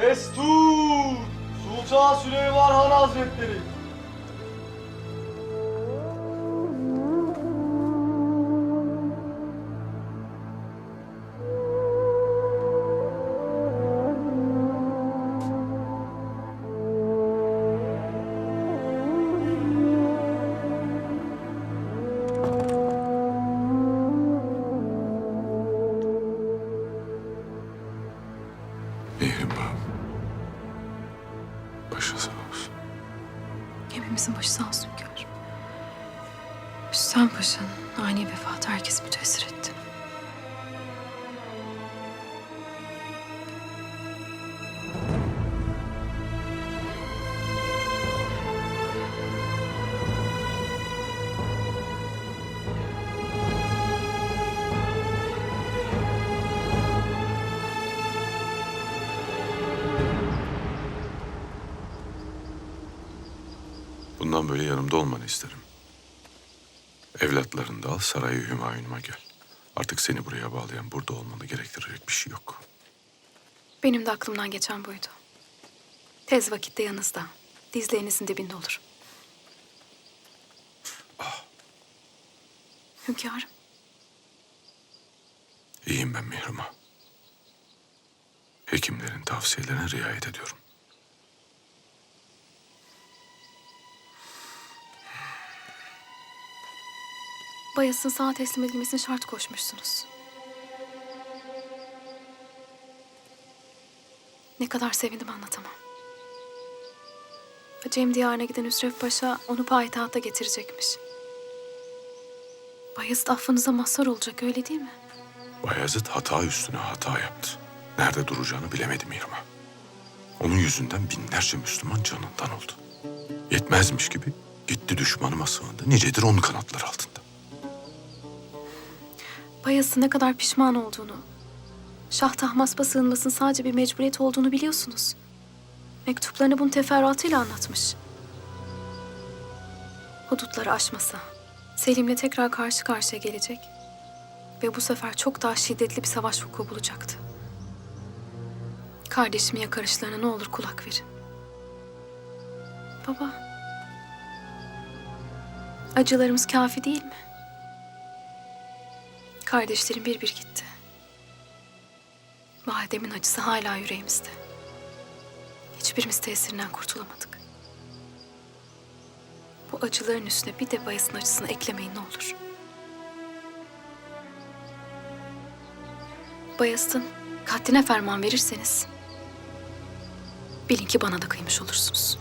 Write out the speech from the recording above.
Destur! Sultan Süleyman Han Hazretleri! Başın sağ olsun. Hepimizin başı sağ olsun hünkârım. Paşa'nın ani vefatı herkes müteessir etti. Bundan böyle yanımda olmanı isterim. Evlatlarını da al sarayı Hümayun'uma gel. Artık seni buraya bağlayan burada olmanı gerektirecek bir şey yok. Benim de aklımdan geçen buydu. Tez vakitte yanınızda, dizlerinizin dibinde olur. Hünkârım, İyiyim ben Mihrimah. Hekimlerin tavsiyelerine riayet ediyorum. Bayas'ın sana teslim edilmesini şart koşmuşsunuz. Ne kadar sevindim anlatamam. Cem diyarına giden Hüsrev Paşa onu payitahta getirecekmiş. Bayezid affınıza mazhar olacak öyle değil mi? Bayezid hata üstüne hata yaptı. Nerede duracağını bilemedi Mihrimah. Onun yüzünden binlerce Müslüman canından oldu. Yetmezmiş gibi gitti düşmanıma sığındı. Nicedir onun kanatları altında. Bayezid'in ne kadar pişman olduğunu, Şah Tahmasp'a sığınmasının sadece bir mecburiyet olduğunu biliyorsunuz. Mektuplarını bunun teferruatıyla anlatmış. Hudutları aşmasa, Selim'le tekrar karşı karşıya gelecek ve bu sefer çok daha şiddetli bir savaş vuku bulacaktı. Kardeşimin yakarışlarına ne olur kulak verin. Baba, acılarımız kafi değil mi? Kardeşlerim bir bir gitti. Validem'in acısı hala yüreğimizde. Hiçbirimiz tesirinden kurtulamadık. Bu acıların üstüne bir de Bayez'in acısını eklemeyin ne olur. Bayezid'in katline ferman verirseniz... ...bilin ki bana da kıymış olursunuz.